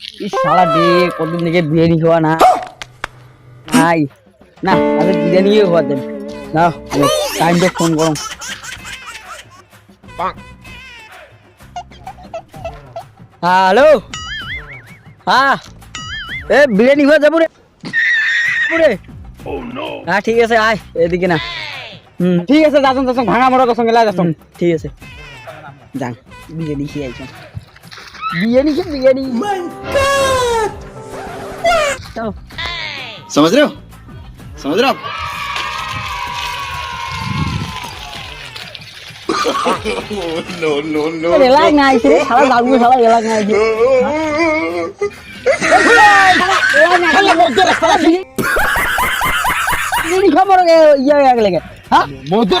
এই ডে কতদিন থেকে বিরিয়ানি খাওয়া না। নাই। না আগে বিরিয়ানি খাওয়া দেন। না টাইমটা ফোন করো হ্যালো? হ্যাঁ। এ বিরিয়ানি খাওয়া যাব রে। রে। হ্যাঁ ঠিক আছে আয় এদিকে না। হুম। ঠিক আছে যাচোন যাচোন ভাঙা মরা কসম গেলা যাচোন ঠিক আছে। যান বিরিয়ানি খেয়ে Dia nih, dia nih. Mantap. Wow. Sama Drew. Sama Drew. No no no. Ini lah ngaji, salah tahu salah ya ngaji. Ini kamu orang yang yang lagi, hah? Motor.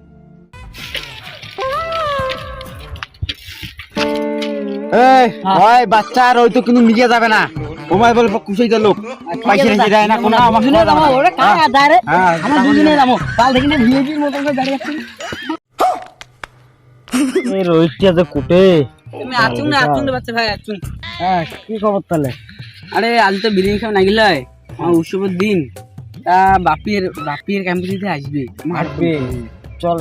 এই ওই বাচ্চা আর ওই তো কিন্তু মিলিয়ে যাবে না। ওমাই বলব কুসাই দিল লোক। পয়সা রেখে দেয় না কোনো আমার দুজনে যাব ওরে কার আদায় আমরা দুজনে যাব। কাল দেখি না ভিআইপির মতো করে দাঁড়িয়ে আছি। এই রোহিতটা যে কুটে। তুমি আচুন না আচুন রে বাচ্চা ভাই আচুন। হ্যাঁ কি খবর তাহলে? আরে আজ তো বিরিয়ানি খাওয়া না গেলে আমার উৎসবের দিন। তা বাপির বাপির ক্যাম্পাসিতে আসবে আসবে চল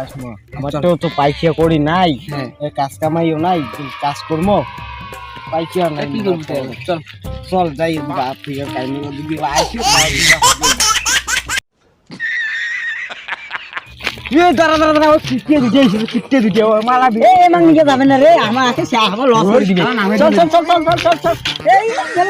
আসব আমার তো তো পাইকিয়া করি নাই। হ্যাঁ। কাজ কামাইও নাই কাজ করব পাইকিয়া নাই কি করবি চল। চল। যাই বাপ থেকে টাইমে দিবি আইছি এ দাঁড়া দাঁড়া দাঁড়া কিটকে দিতে কিটকে দিতে মালা এ মাং নিকে যাবে না রে আমার আছে সে আমার লস করে দিবে। চল চল চল চল চল চল চল। এই চল চল